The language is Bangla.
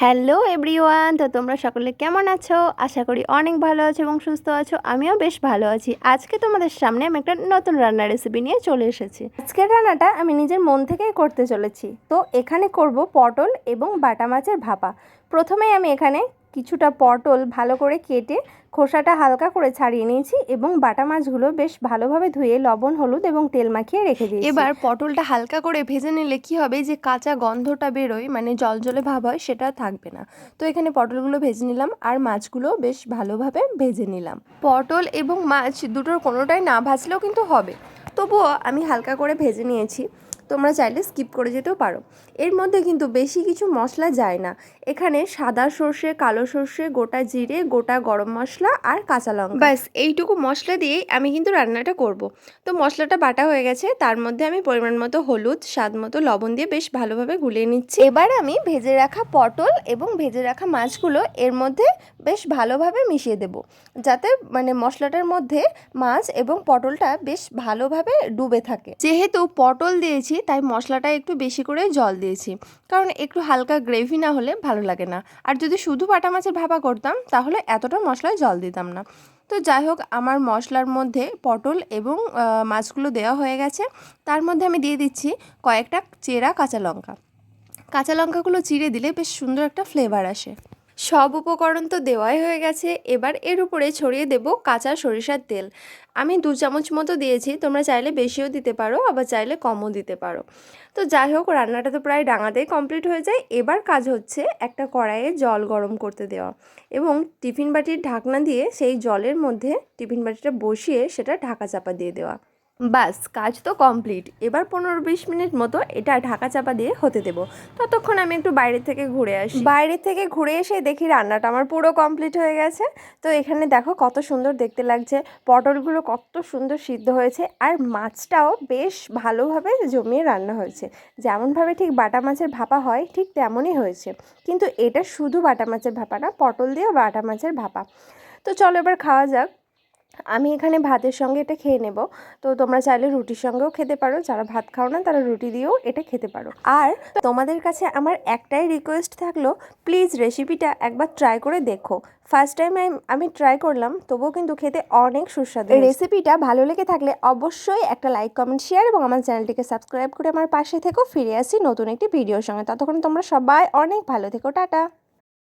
হ্যালো এভরিওয়ান, তো তোমরা সকলে কেমন আছো? আশা করি অনেক ভালো আছো এবং সুস্থ আছো। আমিও বেশ ভালো আছি। আজকে তোমাদের সামনে আমি একটা নতুন রান্নার রেসিপি নিয়ে চলে এসেছি। আজকের রান্নাটা আমি নিজের মন থেকেই করতে চলেছি। তো এখানে করব পটল এবং বাটা মাছের ভাপা। প্রথমেই আমি এখানে কিছুটা পটল ভালো করে কেটে খোসাটা হালকা করে ছাড়িয়ে নিয়েছি এবং বাটা মাছগুলো বেশ ভালোভাবে ধুয়ে লবণ, হলুদ এবং তেল মাখিয়ে রেখে দিয়েছি। এবার পটলটা হালকা করে ভেজে নিলে কি হবে? যে কাঁচা গন্ধটা বেরোয় মানে জলজলে ভাব হয়, সেটা থাকবে না। তো এখানে পটলগুলো ভেজে নিলাম আর মাছগুলো বেশ ভালোভাবে ভেজে নিলাম। পটল এবং মাছ দুটোর কোনোটাই না ভাজলেও কিন্তু হবে। তবুও আমি হালকা করে ভেজে নিয়েছি। তোমরা চাইলে স্কিপ করে যেতেও পারো। এর মধ্যে কিন্তু বেশি কিছু মশলা যায় না। এখানে সাদা সর্ষে কালো সর্ষে গোটা জিরে গোটা গরম মশলা আর কাঁচা লঙ্কা। ব্যাস এইটুকু মশলা দিয়েই আমি কিন্তু রান্নাটা করব। তো মশলাটা বাটা হয়ে গেছে তার মধ্যে আমি পরিমাণ মতো হলুদ স্বাদ মতো লবণ দিয়ে বেশ ভালোভাবে গুলিয়ে নিচ্ছি। এবার আমি ভেজে রাখা পটল এবং ভেজে রাখা মাছগুলো এর মধ্যে বেশ ভালোভাবে মিশিয়ে দেব। যাতে মানে মশলাটার মধ্যে মাছ এবং পটলটা বেশ ভালোভাবে ডুবে থাকে। যেহেতু পটল দিয়েছি, তাই মশলাটা একটু বেশি করে জল দিয়েছি। কারণ একটু হালকা গ্রেভি না হলে ভালো লাগে না। আর যদি শুধু বাটা মাছের ভাপা করতাম, তাহলে এতটা মশলায় জল দিতাম না। তো যাই হোক, আমার মশলার মধ্যে পটল এবং মাছগুলো দেওয়া হয়ে গেছে। তার মধ্যে আমি দিয়ে দিচ্ছি কয়েকটা চেরা কাঁচা লঙ্কা। কাঁচা লঙ্কাগুলো চিড়ে দিলে বেশ সুন্দর একটা ফ্লেভার আসে। সব উপকরণ তো দেওয়াই হয়ে গেছে, এবার এর উপরে ছড়িয়ে দেব কাঁচা সরিষার তেল। আমি দু চামচ মতো দিয়েছি, তোমরা চাইলে বেশিও দিতে পারো, আবার চাইলে কমও দিতে পারো। তো যাই হোক, রান্নাটা তো প্রায় ডাঙাতেই কমপ্লিট হয়ে যায়। এবার কাজ হচ্ছে একটা কড়াইয়ে জল গরম করতে দেওয়া এবং টিফিন বাটির ঢাকনা দিয়ে সেই জলের মধ্যে টিফিন বাটিটা বসিয়ে সেটা ঢাকা চাপা দিয়ে দেওয়া। বাস, কাজ তো কমপ্লিট এবার পনেরো বিশ মিনিট মতো এটা ঢাকা চাপা দিয়ে হতে দেবো। ততক্ষণ আমি একটু বাইরে থেকে ঘুরে আসি। বাইরে থেকে ঘুরে এসে দেখি রান্নাটা আমার পুরো কমপ্লিট হয়ে গেছে। তো এখানে দেখো কত সুন্দর দেখতে লাগছে। পটলগুলো কত সুন্দর সিদ্ধ হয়েছে। আর মাছটাও বেশ ভালোভাবে জমিয়ে রান্না হয়েছে। যেমনভাবে ঠিক বাটা মাছের ভাপা হয়, ঠিক তেমনই হয়েছে। কিন্তু এটা শুধু বাটা মাছের ভাপা না, পটল দিয়ে বাটা মাছের ভাপা। তো চলো এবার খাওয়া যাক। আমি এখানে ভাতের সঙ্গে এটা খেয়ে নেব। তো তোমরা চাইলে রুটির সঙ্গেও খেতে পারো যারা ভাত খাও না তারা রুটি দিয়েও এটা খেতে পারো। আর তোমাদের কাছে আমার একটাই রিকোয়েস্ট থাকল প্লিজ রেসিপিটা একবার ট্রাই করে দেখো। ফার্স্ট টাইম আমি ট্রাই করলাম তবুও কিন্তু খেতে অনেক সুস্বাদু রেসিপিটা ভালো লেগে থাকলে অবশ্যই একটা লাইক কমেন্ট শেয়ার এবং আমার চ্যানেলটিকে সাবস্ক্রাইব করে আমার পাশে থেকো। ফিরে আসি নতুন একটি ভিডিওর সঙ্গে। ততক্ষণ তোমরা সবাই অনেক ভালো থেকো। টাটা!